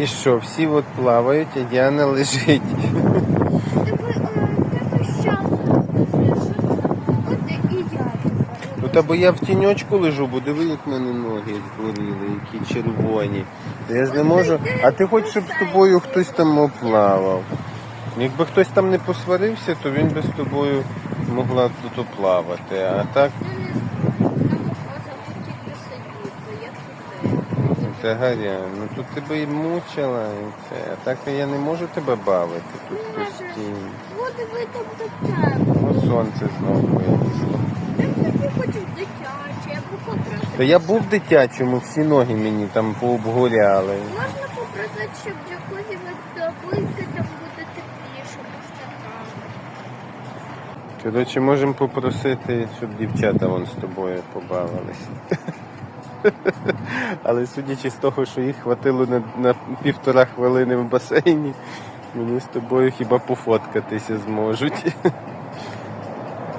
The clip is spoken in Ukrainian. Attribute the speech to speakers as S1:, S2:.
S1: І що, всі от плавають, а Діана лежить.
S2: Тебе, е.
S1: Ну та бо я в тіньочку лежу, бо диви, як мене ноги згоріли, які червоні. Та я ж не можу. А ти хочеш, щоб з тобою хтось там оплавав. Якби хтось там не посварився, то він би з тобою могла тут оплавати. А так,
S2: Ну, не знаю. Нам тільки сидіти, як тут.
S1: ну, це гаря. Ну тут тебе і мучила, і це. А так я не можу тебе бавити тут постійно.
S2: От ви там дитя.
S1: Ну, сонце знову вилізло.
S2: Я тобі хочу дитяче, або попросити.
S1: Та я був в дитячому, всі ноги мені там пообгоряли.
S2: Можна попросити, щоб джакузі видобульки там буде тепліше, може там.
S1: Коротше, можемо попросити, щоб дівчата вон з тобою побавилися. Але судячи з того, що їх хватило на, на півтора хвилини в басейні, мені з тобою хіба пофоткатися зможуть.